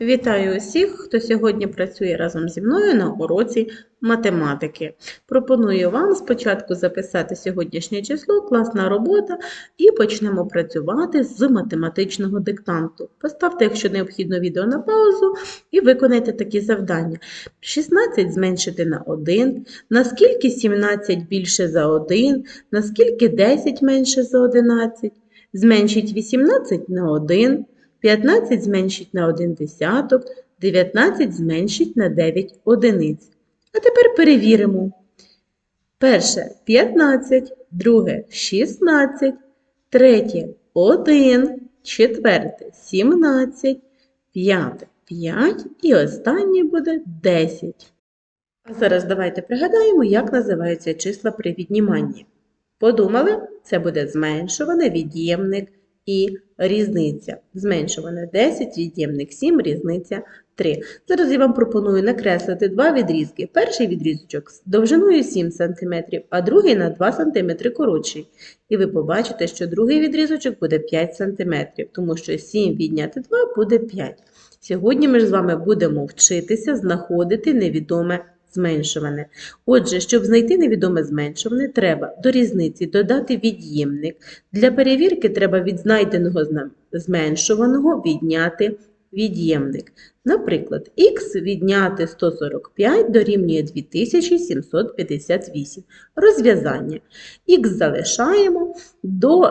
Вітаю усіх, хто сьогодні працює разом зі мною на уроці математики. Пропоную вам спочатку записати сьогоднішнє число, класна робота, і почнемо працювати з математичного диктанту. Поставте, якщо необхідно, відео на паузу і виконайте такі завдання. 16 зменшити на 1, наскільки 17 більше за 1, наскільки 10 менше за 11, зменшіть 18 на 1. 15 зменшить на 1 десяток, 19 зменшить на 9 одиниць. А тепер перевіримо. Перше 15, друге 16, третє 1, четверте 17, п'яте 5 і останнє буде 10. А зараз давайте пригадаємо, як називаються числа при відніманні. Подумали? Це буде зменшуване від'ємник і різниця. Зменшуване 10, від'ємник 7, різниця 3. Зараз я вам пропоную накреслити два відрізки. Перший відрізочок з довжиною 7 см, а другий на 2 см коротший. І ви побачите, що другий відрізочок буде 5 см, тому що 7 відняти 2 буде 5. Сьогодні ми ж з вами будемо вчитися знаходити невідоме зменшуване. Отже, щоб знайти невідоме зменшуване, треба до різниці додати від'ємник. Для перевірки треба від знайденого зменшуваного відняти від'ємник. Наприклад, х відняти 145 дорівнює 2758. Розв'язання. х залишаємо до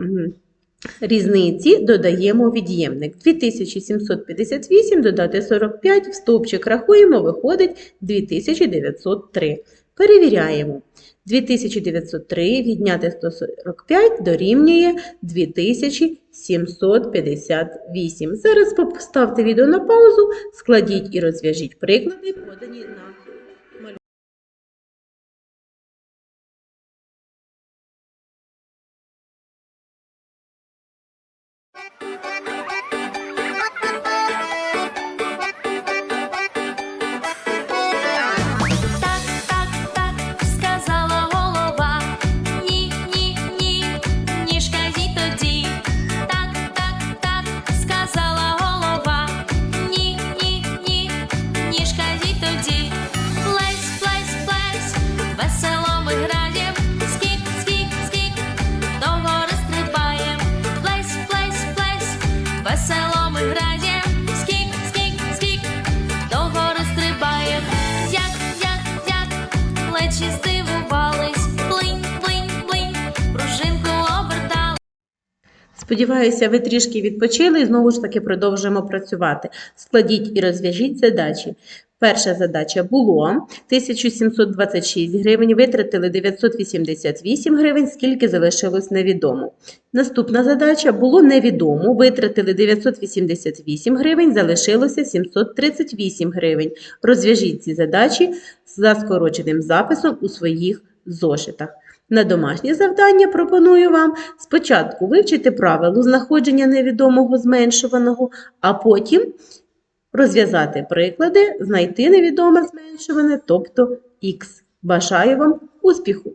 ем, різниці додаємо від'ємник. 2758 додати 45, в стовпчик рахуємо, виходить 2903. Перевіряємо. 2903 відняти 145 дорівнює 2758. Зараз поставте відео на паузу, складіть і розв'яжіть приклади, подані на Сподіваюся, ви трішки відпочили і знову ж таки продовжуємо працювати. Складіть і розв'яжіть задачі. Перша задача було 1726 гривень, витратили 988 гривень, скільки залишилось невідомо. Наступна задача було невідомо, витратили 988 гривень, залишилося 738 гривень. Розв'яжіть ці задачі за скороченим записом у своїх зошитах. На домашнє завдання пропоную вам спочатку вивчити правило знаходження невідомого зменшуваного, а потім розв'язати приклади, знайти невідоме зменшуване, тобто х. Бажаю вам успіху!